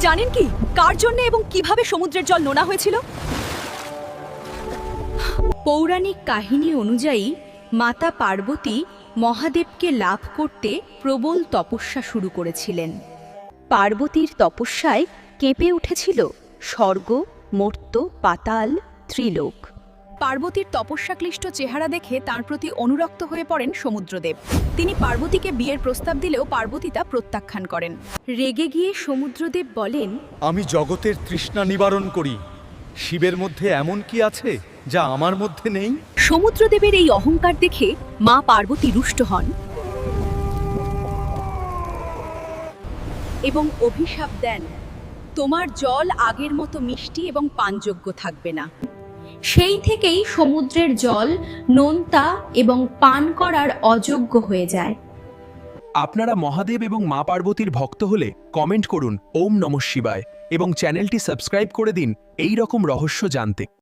জানেন কি? কার জন্য এবং কীভাবে সমুদ্রের জল নোনা হয়েছিল? পৌরাণিক কাহিনী অনুযায়ী, মাতা পার্বতী মহাদেবকে লাভ করতে প্রবল তপস্যা শুরু করেছিলেন। পার্বতীর তপস্যায় কেঁপে উঠেছিল স্বর্গ মর্ত্য পাতাল, ত্রিলোক। পার্বতীর তপস্যাক্লিষ্ট চেহারা দেখে তার প্রতি অনুরক্ত হয়ে পড়েন সমুদ্রদেব। তিনি পার্বতীকে বিয়ের প্রস্তাব দিলেও পার্বতী তা প্রত্যাখ্যান করেন। রেগে গিয়ে সমুদ্রদেব বলেন আমি জগতের তৃষ্ণা নিবারণ করি। শিবের মধ্যে এমন কি আছে যা আমার মধ্যে নেই? সমুদ্রদেবের এই অহংকার দেখে মা পার্বতী রুষ্ট হন এবং অভিশাপ দেন তোমার জল আগের মতো মিষ্টি এবং পানযোগ্য থাকবে না। সেই থেকেই সমুদ্রের জল, নোনতা এবং পান করার অযোগ্য হয়ে যায়। আপনারা মহাদেব এবং মা পার্বতীর ভক্ত হলে কমেন্ট করুন, ওম নম শিবায়, এবং চ্যানেলটি সাবস্ক্রাইব করে দিন, এই রকম রহস্য জানতে।